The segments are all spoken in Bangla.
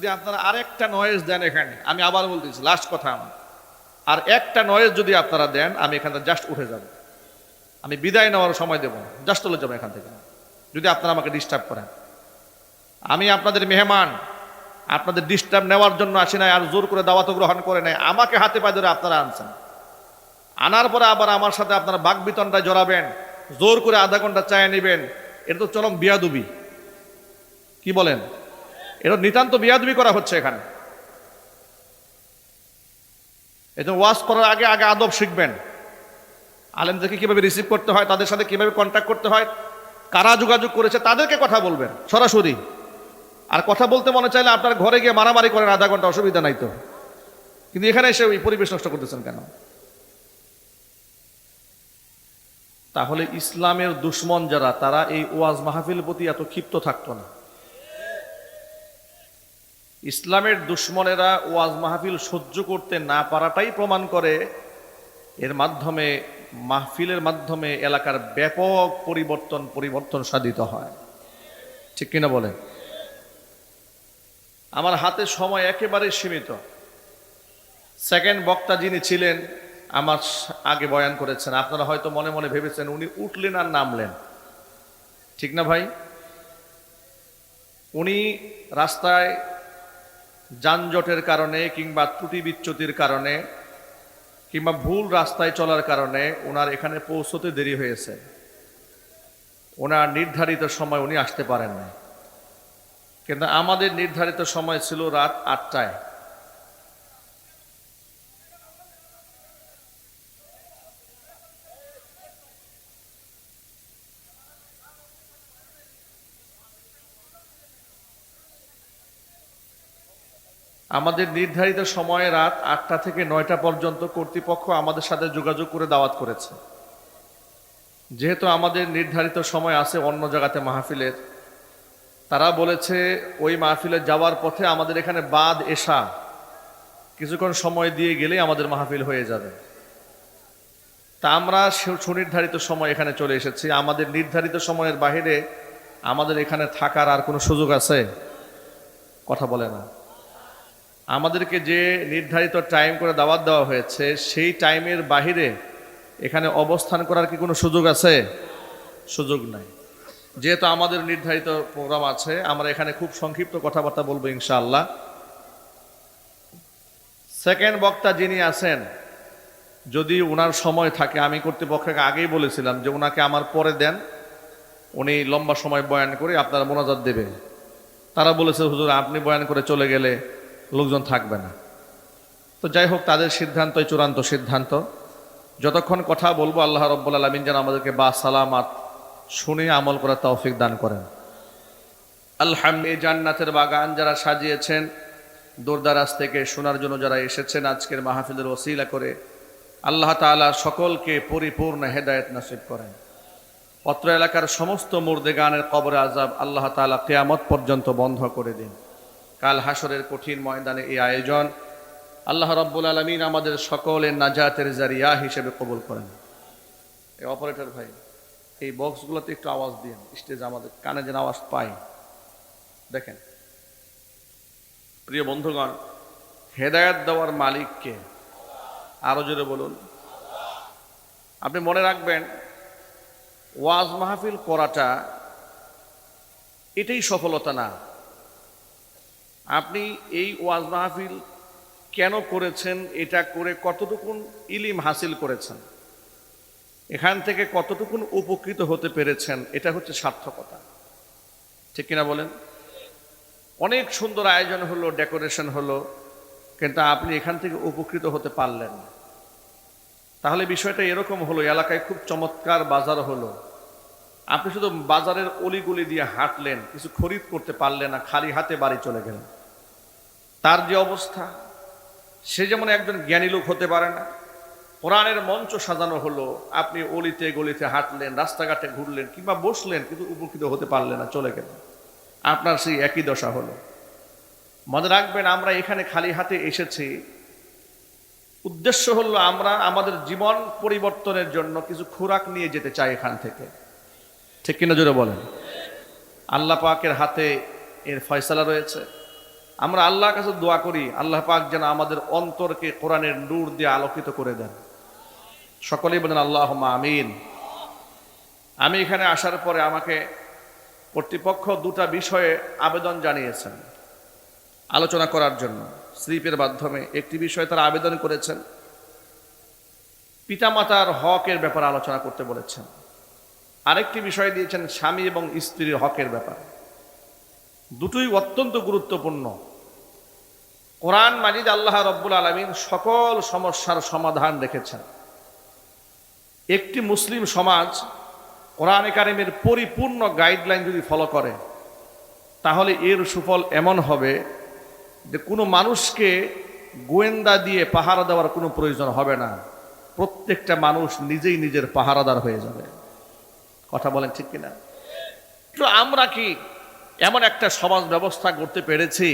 যদি আপনারা আরেকটা নয়েজ দেন এখানে। আমি আবার বলতেছি লাস্ট কথা আমার। আর একটা নয়েজ যদি আপনারা দেন, আমি এখান থেকে জাস্ট উঠে যাব। আমি বিদায় নেওয়ার সময় দেবো জাস্ট চলে যাব এখান থেকে। যদি আপনারা আমাকে ডিস্টার্ব করেন। আমি আপনাদের মেহমান, আপনাদের ডিস্টার্ব নেওয়ার জন্য আসি নাই, আর জোর করে দাওয়াত গ্রহণ করে নাই, আমাকে হাতে পায়ে ধরে আপনারা আনছেন। আনার পরে আবার আমার সাথে আপনারা বাক বিতনটা জড়াবেন, জোর করে আধা ঘণ্টা চায় নেবেন, এটা তো চরম বিয়াদুবি। কি বলেন? এটা নিতান্ত বিয়াদবি করা হচ্ছে এখানে। এই জন্য ওয়াজ করার আগে আগে আদব শিখবেন। আলেমদেরকে কীভাবে রিসিভ করতে হয়, তাদের সাথে কীভাবে কন্ট্যাক্ট করতে হয়, কারা যোগাযোগ করেছে, তাদেরকে কথা বলবেন, সরাসরি। আর কথা বলতে মনে চাইলে আপনার ঘরে গিয়ে মারামারি করেন আধা ঘণ্টা, অসুবিধা নাই তো। কিন্তু এখানে এসে ওই পরিবেশ নষ্ট করতেছেন কেন? তাহলে ইসলামের দুশ্মন যারা, তারা এই ওয়াজ মাহফিল প্রতি এত ক্ষিপ্ত থাকতো না। ইসলামের দুশ্মনেরা ওয়াজ মাহফিল সহ্য করতে না পারাটাই প্রমাণ করে। এর মাধ্যমে, মাহফিলের মাধ্যমে এলাকার ব্যাপক পরিবর্তন পরিবর্তন সাধিত হয়। ঠিক কিনা বলেন? আমার হাতে সময় একেবারে সীমিত। সেকেন্ড বক্তা যিনি ছিলেন, আমার আগে বয়ান করেছেন। আপনারা হয়তো মনে মনে ভেবেছেন উনি উঠলেন আর নামলেন। ঠিক না ভাই? উনি রাস্তায় যানজটের কারণে কিংবা ত্রুটি বিচ্যুতির কারণে কিংবা ভুল রাস্তায় চলার কারণে ওনার এখানে পৌঁছতে দেরি হয়েছে। ওনার নির্ধারিত সময় উনি আসতে পারেন না কিন্তু আমাদের নির্ধারিত সময় ছিল রাত আটটায়। আমাদের নির্ধারিত সময়ে রাত আটটা থেকে নয়টা পর্যন্ত কর্তৃপক্ষ আমাদের সাথে যোগাযোগ করে দাওয়াত করেছে। যেহেতু আমাদের নির্ধারিত সময় আছে অন্য জায়গাতে মাহফিলের, তারা বলেছে ওই মাহফিলে যাওয়ার পথে আমাদের এখানে বাদ এসা কিছুক্ষণ সময় দিয়ে গেলেই আমাদের মাহফিল হয়ে যাবে। তা আমরা সুনির্ধারিত সময় এখানে চলে এসেছি। আমাদের নির্ধারিত সময়ের বাহিরে আমাদের এখানে থাকার আর কোনো সুযোগ আছে? কথা বলে না। আমাদেরকে যে নির্ধারিত টাইম করে দাওয়াত দেওয়া হয়েছে, সেই টাইমের বাহিরে এখানে অবস্থান করার কি কোনো সুযোগ আছে? সুযোগ নাই। যেহেতু আমাদের নির্ধারিত প্রোগ্রাম আছে, আমরা এখানে খুব সংক্ষিপ্ত কথাবার্তা বলব ইনশাআল্লাহ। সেকেন্ড বক্তা যিনি আছেন, যদি ওনার সময় থাকে, আমি কর্তৃপক্ষকে আগেই বলেছিলাম যে ওনাকে আমার পরে দেন। উনি লম্বা সময় বয়ান করে আপনারা মোনাজাত দেবে তারা বলেছে, হুজুর, আপনি বয়ান করে চলে গেলে লোকজন থাকবে না। তো যাই হোক, তাদের সিদ্ধান্তই চূড়ান্ত সিদ্ধান্ত। যতক্ষণ কথা বলব, আল্লাহ রব্বুল আলমিন যেন আমাদেরকে বা সালামাত শুনে আমল করার তৌফিক দান করেন। আলহাম এই জান্নাতের বাগান যারা সাজিয়েছেন, দূরদারাজ থেকে শোনার জন্য যারা এসেছেন, আজকের মাহফিলের ওসিলা করে আল্লাহ তাআলা সকলকে পরিপূর্ণ হেদায়েত নাসিব করেন। পত্র এলাকার সমস্ত মুর্দে গানের কবরে আজাব আল্লাহ তাআলা কেয়ামত পর্যন্ত বন্ধ করে দিন। কাল হাসরের কঠিন ময়দানে এই আয়োজন আল্লাহ রব্বুল আলমিন আমাদের সকলের নাজাতের জারিয়া হিসেবে কবুল করেন। এই অপারেটর ভাই, এই বক্সগুলোতে একটু আওয়াজ দিন, স্টেজ আমাদের কানে যেন আওয়াজ পাই দেখেন, প্রিয় বন্ধুগণ, হেদায়ত দেওয়ার মালিককে আরও জোরে বলুন। আপনি মনে রাখবেন, ওয়াজ মাহফিল করাটা এটাই সফলতা না। আপনি এই ওয়াজ মাহফিল কেন করেছেন? এটা করে কতটুকুন ইলিম হাসিল করেছেন? এখান থেকে কতটুকুন উপকৃত হতে পেরেছেন? এটা হচ্ছে সার্থকতা। ঠিক কিনা বলেন? অনেক সুন্দর আয়োজন হলো, ডেকোরেশন হলো, কিন্তু আপনি এখান থেকে উপকৃত হতে পারলেন তাহলে বিষয়টা এরকম হলো, এলাকায় খুব চমৎকার বাজার হলো। আপনি শুধু বাজারের অলিগুলি দিয়ে হাঁটলেন, কিছু খরিদ করতে পারলেন না, খালি হাতে বাড়ি চলে গেলেন। তার যে অবস্থা, সে যেমন একজন জ্ঞানী লোক হতে পারে না, কোরআনের মঞ্চ সাজানো হলো, আপনি অলিতে গলিতে হাঁটলেন, রাস্তাঘাটে ঘুরলেন, কিংবা বসলেন, কিন্তু উপকৃত হতে পারলেন না, চলে গেলেন। আপনার সেই একই দশা হলো। মনে রাখবেন, আমরা এখানে খালি হাতে এসেছি। উদ্দেশ্য হলো আমরা আমাদের জীবন পরিবর্তনের জন্য কিছু খোরাক নিয়ে যেতে চাই এখান থেকে। ঠিক কিনা জোরে বলেন? আল্লাহ পাকের হাতে এর ফয়সালা রয়েছে। আমরা আল্লাহর কাছে দোয়া করি, আল্লাহ পাক যেন আমাদের অন্তরকে কোরআনের নূর দিয়ে আলোকিত করে দেন। সকলেই বলেন আল্লাহ আমিন। আমি এখানে আসার পরে আমাকে কর্তৃপক্ষ দুটা বিষয়ে আবেদন জানিয়েছেন আলোচনা করার জন্য। স্লিপের মাধ্যমে একটি বিষয়ে তারা আবেদন করেছেন, পিতামাতার হকের ব্যাপারে আলোচনা করতে বলেছেন। আরেকটি বিষয় দিয়েছেন, স্বামী এবং স্ত্রীর হকের ব্যাপারে। দুটোই অত্যন্ত গুরুত্বপূর্ণ। কোরআন মাজিদ আল্লাহ রব্বুল আলমিন সকল সমস্যার সমাধান রেখেছেন। একটি মুসলিম সমাজ কোরআন একাডেমির পরিপূর্ণ গাইডলাইন যদি ফলো করে, তাহলে এর সুফল এমন হবে যে কোনো মানুষকে গোয়েন্দা দিয়ে পাহারা দেওয়ার কোনো প্রয়োজন হবে না। প্রত্যেকটা মানুষ নিজেই নিজের পাহারাদার হয়ে যাবে। কথা বলেন ঠিক কিনা? তো আমরা কি এমন একটা সমাজ ব্যবস্থা করতে পেরেছি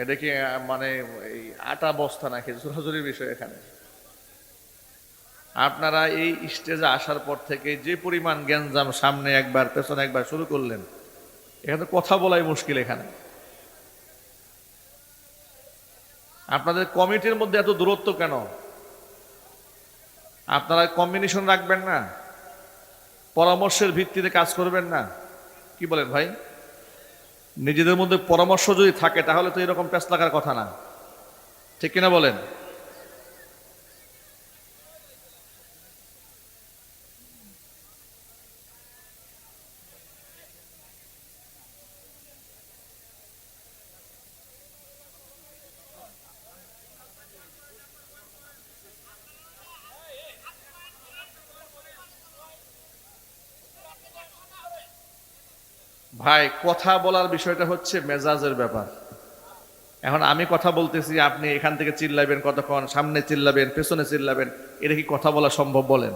এটা কি মানে এই আটা বস্তা নাকি, জোরাজুরির বিষয় এখানে। আপনারা এই স্টেজে আসার পর থেকে যে পরিমাণ গ্যাঞ্জাম সামনে একবার, পেছনে একবার শুরু করলেন, এখানে কথা বলাই মুশকিল এখানে। আপনাদের কমিটির মধ্যে এত দূরত্ব কেন? আপনারা কম্বিনেশন রাখবেন না? পরামর্শের ভিত্তিতে কাজ করবেন না? কি বলেন ভাই? নিজেদের মধ্যে পরামর্শ যদি থাকে, তাহলে তো এরকম প্যাস লাগার কথা না। ঠিক কিনা বলেন? ভাই, কথা বলার বিষয়টা হচ্ছে মেজাজের ব্যাপার। এখন আমি কথা বলতেছি, আপনি এখান থেকে চিল্লাবেন কতক্ষণ, সামনে চিল্লাবেন, পেছনে চিল্লাবেন, এটা কি কথা বলা সম্ভব বলেন?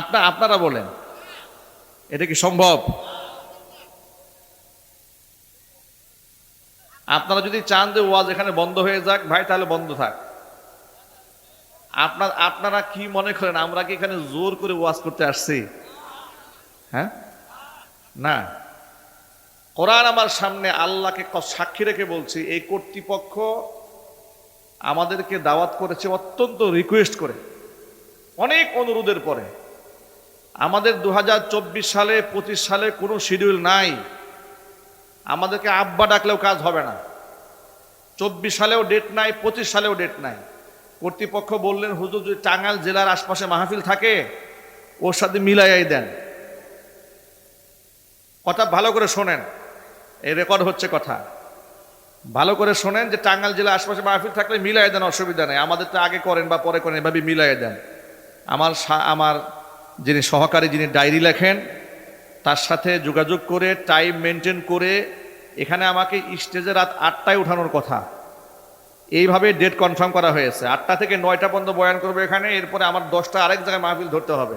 আপনা আপনারা বলেন, এটা কি সম্ভব? আপনারা যদি চান যে ওয়াজ এখানে বন্ধ হয়ে যাক, ভাই, তাহলে বন্ধ থাক। আপনার আপনারা কি মনে করেন, আমরা কি এখানে জোর করে ওয়াজ করতে আসছি? হ্যাঁ? না। কোরআন আমার সামনে আল্লাহকে সাক্ষী রেখে বলছি, এই কর্তৃপক্ষ আমাদেরকে দাওয়াত করেছে অত্যন্ত রিকোয়েস্ট করে। অনেক অনুরোধের পরে। আমাদের দু হাজার চব্বিশ সালে, পঁচিশ সালে কোনো শিডিউল নাই। আমাদেরকে আব্বা ডাকলেও কাজ হবে না। চব্বিশ সালেও ডেট নাই, পঁচিশ সালেও ডেট নাই। কর্তৃপক্ষ বললেন, হুজুর, যদি টাঙ্গাইল জেলার আশপাশে মাহফিল থাকে, ওর সাথে মিলাইয়াই দেন। কথা ভালো করে শোনেন। এই রেকর্ড হচ্ছে কথা। ভালো করে শোনেন যে টাঙ্গাল জেলা আশপাশে মাহফিল থাকলে মিলাই দেন, অসুবিধা নেই। আমাদের তো আগে করেন বা পরে করেন এভাবে মিলাই দেন। আমার আমার যিনি সহকারী যিনি ডায়েরি লেখেন, তার সাথে যোগাযোগ করে, টাইম মেনটেন করে, এখানে আমাকে স্টেজে রাত আটটায় উঠানোর কথা। এইভাবে ডেট কনফার্ম করা হয়েছে। আটটা থেকে নয়টা পর্যন্ত বয়ান করবে এখানে, এরপরে আমার দশটা আরেক জায়গায় মাহফিল ধরতে হবে।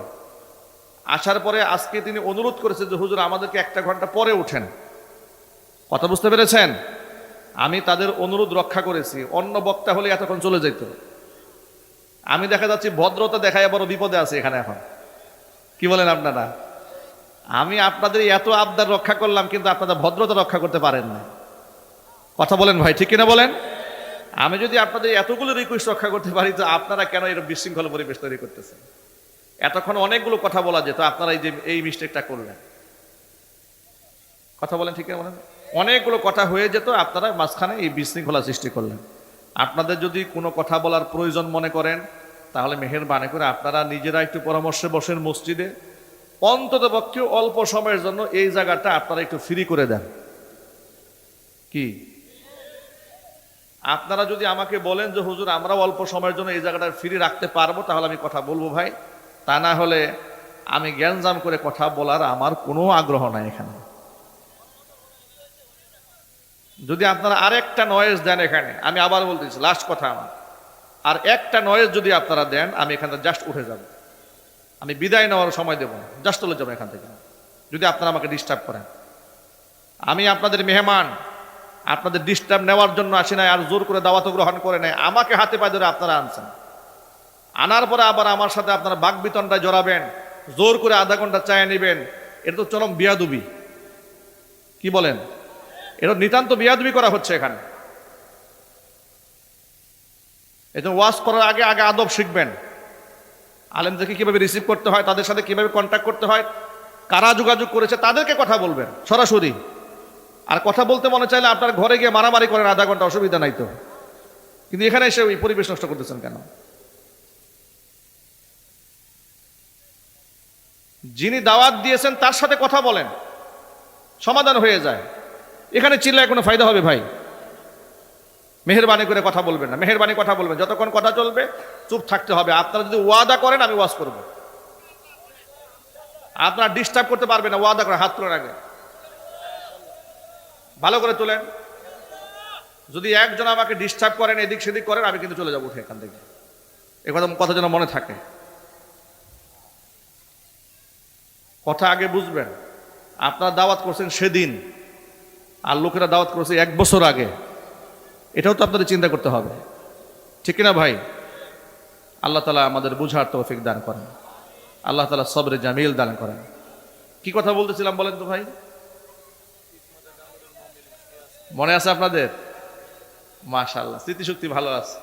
আসার পরে আজকে তিনি অনুরোধ করেছে যে, হুজুর, আমাদেরকে একটা ঘণ্টা পরে উঠেন। কথা বুঝতে পেরেছেন? আমি তাদের অনুরোধ রক্ষা করেছি। অন্য বক্তা হলে এতক্ষণ চলে যেত। আমি দেখা যাচ্ছি ভদ্রতা দেখায় বড় বিপদে আছে এখানে এখন। কি বলেন আপনারা? আমি আপনাদের এত আবদার রক্ষা করলাম, কিন্তু আপনারা ভদ্রতা রক্ষা করতে পারেন না। কথা বলেন ভাই, ঠিক কিনা বলেন? আমি যদি আপনাদের এতগুলো রিকোয়েস্ট রক্ষা করতে পারি, তো আপনারা কেন এরকম বিশৃঙ্খল পরিবেশ তৈরি করতেছেন? এতক্ষণ অনেকগুলো কথা বলা যেত, আপনারা এই যে, এই মিস্টেকটা করলেন। কথা বলেন ঠিক বলেন? অনেকগুলো কথা হয়ে যেত, আপনারা মাঝখানে এই বিশৃঙ্খলা সৃষ্টি করলেন। আপনাদের যদি কোনো কথা বলার প্রয়োজন মনে করেন, তাহলে মেহের মেহেরবানি করে আপনারা নিজেরা একটু পরামর্শে বসেন মসজিদে। অন্তত পক্ষে অল্প সময়ের জন্য এই জায়গাটা আপনারা একটু ফ্রি করে দেন। কি? আপনারা যদি আমাকে বলেন যে, হুজুর আমরা অল্প সময়ের জন্য এই জায়গাটা ফ্রি রাখতে পারব, তাহলে আমি কথা বলব ভাই। তা না হলে আমি জ্ঞানজাম করে কথা বলার আমার কোনো আগ্রহ নাই এখানে। যদি আপনারা আর একটা নয়েজ দেন এখানে, আমি আবার বলতেছি লাস্ট কথা আমার। আর একটা নয়েজ যদি আপনারা দেন, আমি এখান থেকে জাস্ট উঠে যাব। আমি বিদায় নেওয়ার সময় দেব না জাস্ট চলে যাব এখান থেকে। যদি আপনারা আমাকে ডিস্টার্ব করেন। আমি আপনাদের মেহমান, আপনাদের ডিস্টার্ব নেওয়ার জন্য আসি নাই, আর জোর করে দাওয়াত গ্রহণ করে নেয় আমাকে হাতে পায়ে ধরে আপনারা আনছেন। আনার পরে আবার আমার সাথে আপনারা বাক বিতনটায় জড়াবেন, জোর করে আধা ঘণ্টা চায় নেবেন, এটা তো চরম বিয়াদুবি। কি বলেন? এটা নিতান্ত বিয়াদুবি করা হচ্ছে এখানে। এই ওয়াশ করার আগে আগে আদব শিখবেন। আলেমদেরকে কীভাবে রিসিভ করতে হয়, তাদের সাথে কীভাবে কন্ট্যাক্ট করতে হয়, কারা যোগাযোগ করেছে, তাদেরকে কথা বলবেন, সরাসরি। আর কথা বলতে মনে চাইলে আপনার ঘরে গিয়ে মারামারি করেন, আধা ঘণ্টা, অসুবিধা নাই তো। কিন্তু এখানে এসে ওই পরিবেশ নষ্ট করতেছেন কেন? যিনি দাওয়াত দিয়েছেন, তার সাথে কথা বলেন, সমাধান হয়ে যায়। এখানে চিল্লায় কোনো ফায়দা হবে ভাই? মেহরবানি করে কথা বলবেন না। মেহরবানি কথা বলবেন। যতক্ষণ কথা চলবে, চুপ থাকতে হবে। আপনারা যদি ওয়াদা করেন, আমি ওয়াজ করব। আপনারা ডিস্টার্ব করতে পারবেন না, ওয়াদা করে হাত তোলার আগে। ভালো করে তোলেন। যদি একজন আমাকে ডিস্টার্ব করেন, এদিক সেদিক করেন, আমি কিন্তু চলে যাব উঠে এখান থেকে। এ কথা কথা যেন মনে থাকে। কথা আগে বুঝবেন। আপনারা দাওয়াত করছেন সেদিন। আর লোকেরা দাওয়াত করছে এক বছর আগে। এটাও তো আপনাদের চিন্তা করতে হবে। ঠিক কিনা ভাই? আল্লাহ তালা আমাদের বুঝার তৌফিক দান করেন। আল্লাহ তালা সবরে জামিল দান করেন। কি কথা বলতেছিলাম বলেন তো ভাই? মনে আছে আপনাদের? মাশাল্লাহ স্মৃতিশক্তি ভালো আছে।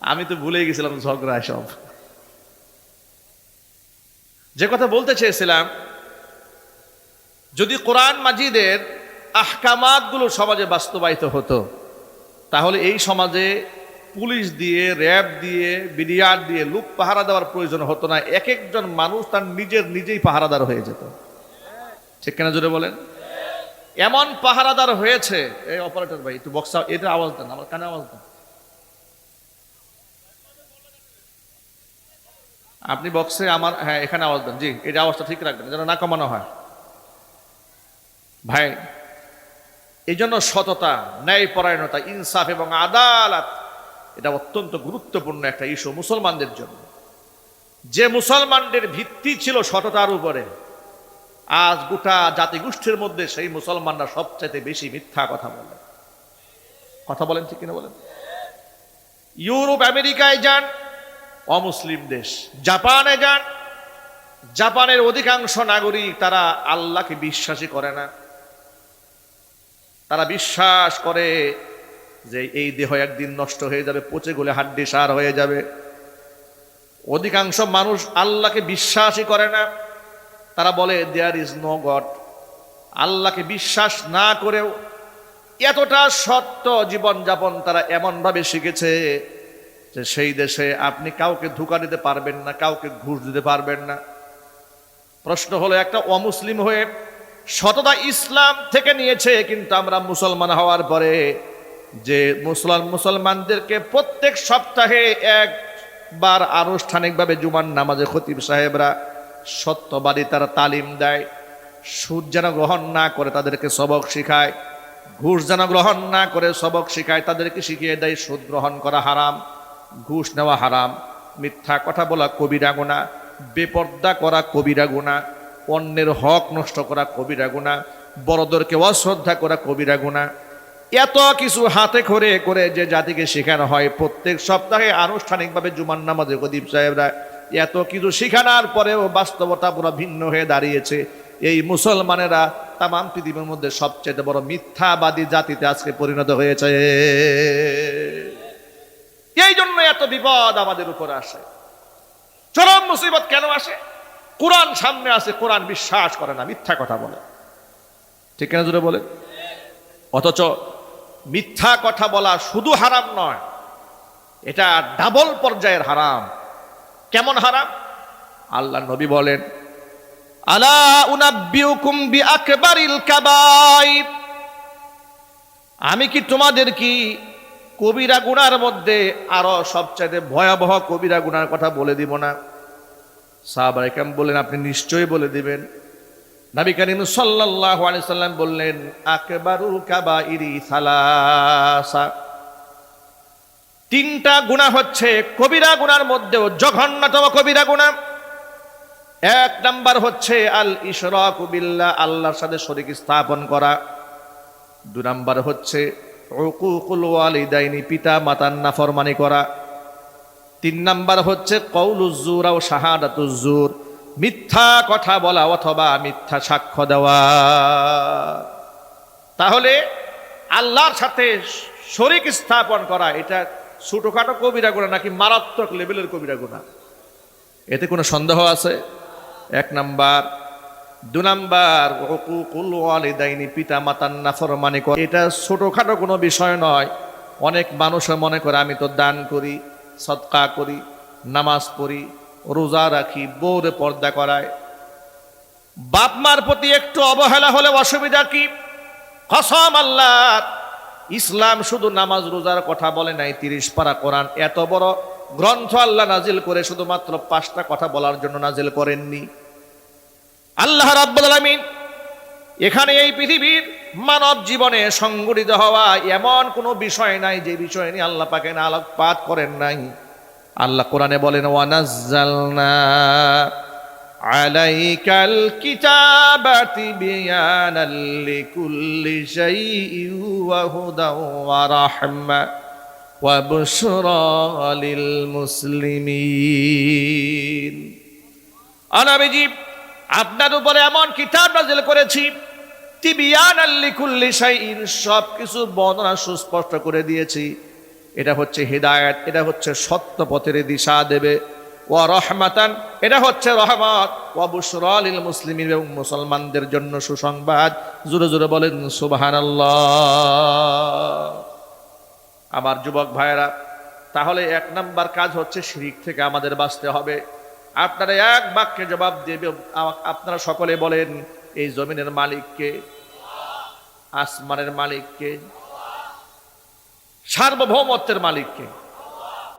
আমি তো ভুলে গেছিলাম ঝগড়া সব যে কথা বলতে চেয়েছিলাম, যদি কোরআন মাজিদের আহকামাতগুলো সমাজে বাস্তবায়িত হতো। তাহলে এই সমাজে পুলিশ দিয়ে, র্যাব দিয়ে, বিডিআর দিয়ে লুক পাহারা দেওয়ার প্রয়োজন হতো না। এক একজন মানুষ তার নিজের নিজেই পাহারাদার হয়ে যেত। ঠিক কেনা জোরে বলেন? এমন পাহারাদার হয়েছে, এই অপারেটর ভাই, একটু বক্সা এটা আওয়াজ দেন, আমার কানে আওয়াজ দেন। আপনি বক্সে আমার হ্যাঁ এখানে আওয়াজ দেন। জি এই আওয়াজটা ঠিক রাখবেন, যেন না কমানো হয়। ভাই এই জন্য সততা, ন্যায়পরায়ণতা, ইনসাফ এবং আদালত এটা অত্যন্ত গুরুত্বপূর্ণ একটা ইস্যু মুসলমানদের জন্য। যে মুসলমানদের ভিত্তি ছিল সততার উপরে, আজ গোটা জাতিগোষ্ঠীর মধ্যে সেই মুসলমানরা সবচাইতে বেশি মিথ্যা কথা বলে। কথা বলেন ঠিক কিনা বলেন? ইউরোপ আমেরিকায় যান, অমুসলিম দেশ। জাপানে যান, জাপানের অধিকাংশ নাগরিক তারা আল্লাহকে বিশ্বাসই করে না। তারা বিশ্বাস করে যে এই দেহ একদিন নষ্ট হয়ে যাবে, পচে গলে হাড্ডি সার হয়ে যাবে। অধিকাংশ মানুষ আল্লাহকে বিশ্বাসই করে না। তারা বলে দেয়ার ইজ নো গড আল্লাহকে বিশ্বাস না করেও এতটা সত্য জীবনযাপন তারা এমনভাবে শিখেছে যে সেই দেশে আপনি কাউকে ধোকা দিতে পারবেন না, কাউকে ঘুষ দিতে পারবেন না। প্রশ্ন হলো, একটা অমুসলিম হয়ে সততা ইসলাম থেকে নিয়েছে, কিন্তু আমরা মুসলমান হওয়ার পরে যে মুসলমান, মুসলমানদেরকে প্রত্যেক সপ্তাহে একবার আনুষ্ঠানিকভাবে জুমান নামাজে খতিব সাহেবরা সত্যবাদী তারা তালিম দেয়, সুদ যেন গ্রহণ না করে তাদেরকে সবক শিখায়, ঘুষ যেন গ্রহণ না করে সবক শিখায়, তাদেরকে শিখিয়ে দেয় সুদ গ্রহণ করা হারাম, ঘুষ নেওয়া হারাম, মিথ্যা কথা বলা কবিরা গোনা বেপর্দা করা কবিরা গুণা অন্যের হক নষ্ট করা কবিরা গুণা বড়দেরকে অশ্রদ্ধা করা কবিরা গুণা এত কিছু হাতে করে করে যে জাতিকে শেখানো হয়, প্রত্যেক সপ্তাহে আনুষ্ঠানিকভাবে জুমান নামাজে গদীপ সাহেবরা এত কিছু শেখানোর পরেও বাস্তবতা পুরো ভিন্ন হয়ে দাঁড়িয়েছে। এই মুসলমানেরা তাম পৃথিবীর মধ্যে সবচেয়ে বড় মিথ্যাবাদী জাতিতে আজকে পরিণত হয়েছে। এই জন্য এত বিপদ আমাদের উপর আসে। চরম মুসিবত কেন আসে? কোরআন সামনে আছে, কোরআন বিশ্বাস করে না, মিথ্যা কথা বলে। ঠিক কেন জুড়ে বলে অথচ মিথ্যা কথা বলা শুধু হারাম নয়, এটা ডাবল পর্যায়ের হারাম। কেমন হারাম? আল্লাহ নবী বলেন আমি কি তোমাদের কি কবিরা গুনার মধ্যে আরও সবচাইতে ভয়াবহ কবিরা গুনার কথা বলে দিব না? সাহাবাইকাম বললেন, আপনি নিশ্চয়ই বলে দিবেন। নবী করিম আলাইহি সাল্লাম বললেন, আকবারুল কাবাইরি সালাসা। তিনটা গুণা হচ্ছে, কবিরা গুনার মধ্যেও জঘন্যতম কবিরা গুণা এক নাম্বার হচ্ছে, আল ইশরাক বিল্লাহ, আল্লাহর সাথে শরীক স্থাপন করা। দু নাম্বার হচ্ছে, উকুকুল ওয়ালিদাইনি পিতা মাতার নাফরমানি করা। তিন নাম্বার হচ্ছে কৌলুজুর ও শাহাদাতুজুর মিথ্যা কথা বলা অথবা মিথ্যা সাক্ষ্য দেওয়া। তাহলে আল্লাহর সাথে শরিক স্থাপন করা, এটা ছোটখাটো কবিরা গুণা নাকি মারাত্মক লেভেলের কবিরা গুণা? এতে কোনো সন্দেহ আছে? এক নাম্বার। দু নাম্বার ওয়ালিদাইনি পিতা মাতার নাফরমানি এটা ছোটখাটো কোনো বিষয় নয়। অনেক মানুষের মনে করে, আমি তো দান করি। সৎকা করি, নামাজ পড়ি, রোজা রাখি, বউরে পর্দা করায় বাপ মার প্রতি একটু অবহেলা হলে অসুবিধা কি? কসম আল্লাহ, ইসলাম শুধু নামাজ, রোজার কথা বলে নাই, তিরিশ পারা কোরআন এত বড় গ্রন্থ আল্লাহ নাজিল করে শুধুমাত্র পাঁচটা কথা বলার জন্য নাজিল করেননি। আল্লাহ রাব্বুল আলামিন এখানে এই পৃথিবীর মানব জীবনে সংগঠিত হওয়া এমন কোনো বিষয় নাই যে বিষয় নিয়ে আল্লাহ পাকে না আলোকপাত করেন নাই। আল্লাহ কোরআনে বলেন, ওয়ানাজ্জালনা আলাইকাল কিতাবাতি বিয়ানাল লিকুল্লি শাইইন ওয়া হুদাও ওয়া রাহমা ওয়া বুশরা লিল মুসলিমিন। আনাবিজি আপনার উপরে এমন কিতাব নাজিল করেছি, তিবিয়ান সব কিছু বর্ণনা সুস্পষ্ট করে দিয়েছি। এটা হচ্ছে হিদায়াত, এটা হচ্ছে সত্য পথের দিশা দেবে। ও রহমাতান, এটা হচ্ছে রহমত। ও বুসরালিল মুসলিমিন, এবং মুসলমানদের জন্য সুসংবাদ। জোরে জোরে বলেন, সুবহানাল্লাহ। আমার যুবক ভাইয়েরা, তাহলে এক নাম্বার কাজ হচ্ছে শিরিক থেকে আমাদের বাঁচতে হবে। আপনারা এক বাক্যে জবাব দেবে আপনারা সকলে বলেন, এই জমিনের মালিককে আসমানের মালিককে সার্বভৌমত্বের মালিককে